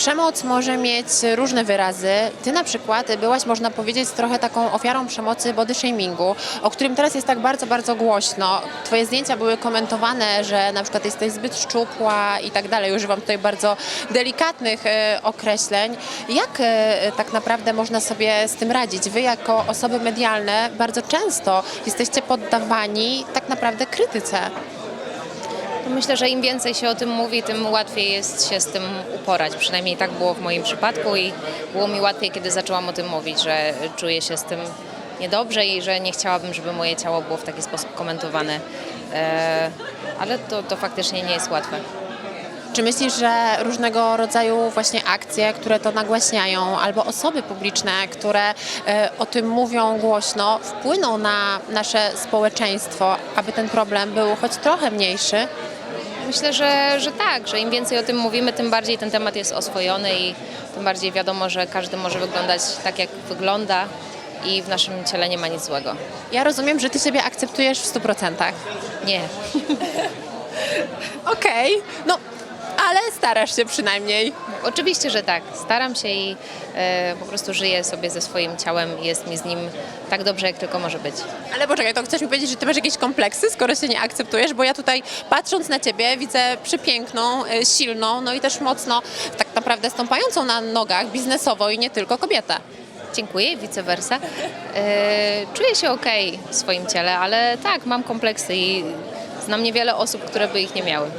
Przemoc może mieć różne wyrazy. Ty na przykład byłaś, można powiedzieć, trochę taką ofiarą przemocy body shamingu, o którym teraz jest tak bardzo, bardzo głośno. Twoje zdjęcia były komentowane, że na przykład jesteś zbyt szczupła i tak dalej. Używam tutaj bardzo delikatnych e, określeń. Jak e, tak naprawdę można sobie z tym radzić? Wy jako osoby medialne bardzo często jesteście poddawani tak naprawdę krytyce. Myślę, że im więcej się o tym mówi, tym łatwiej jest się z tym uporać. Przynajmniej tak było w moim przypadku i było mi łatwiej, kiedy zaczęłam o tym mówić, że czuję się z tym niedobrze i że nie chciałabym, żeby moje ciało było w taki sposób komentowane. E, ale to, to faktycznie nie jest łatwe. Czy myślisz, że różnego rodzaju właśnie akcje, które to nagłaśniają, albo osoby publiczne, które e, o tym mówią głośno, wpłyną na nasze społeczeństwo, aby ten problem był choć trochę mniejszy? Myślę, że, że tak, że im więcej o tym mówimy, tym bardziej ten temat jest oswojony i tym bardziej wiadomo, że każdy może wyglądać tak, jak wygląda i w naszym ciele nie ma nic złego. Ja rozumiem, że ty siebie akceptujesz w 100%. Nie. Okej, no ale starasz się przynajmniej. Oczywiście, że tak. Staram się i e, po prostu żyję sobie ze swoim ciałem i jest mi z nim tak dobrze, jak tylko może być. Ale poczekaj, to chcesz mi powiedzieć, że ty masz jakieś kompleksy, skoro się nie akceptujesz? Bo ja tutaj patrząc na ciebie widzę przepiękną, y, silną, no i też mocno tak naprawdę stąpającą na nogach biznesowo i nie tylko kobietę. Dziękuję, vice versa. E, czuję się okej w swoim ciele, ale tak, mam kompleksy i znam niewiele osób, które by ich nie miały.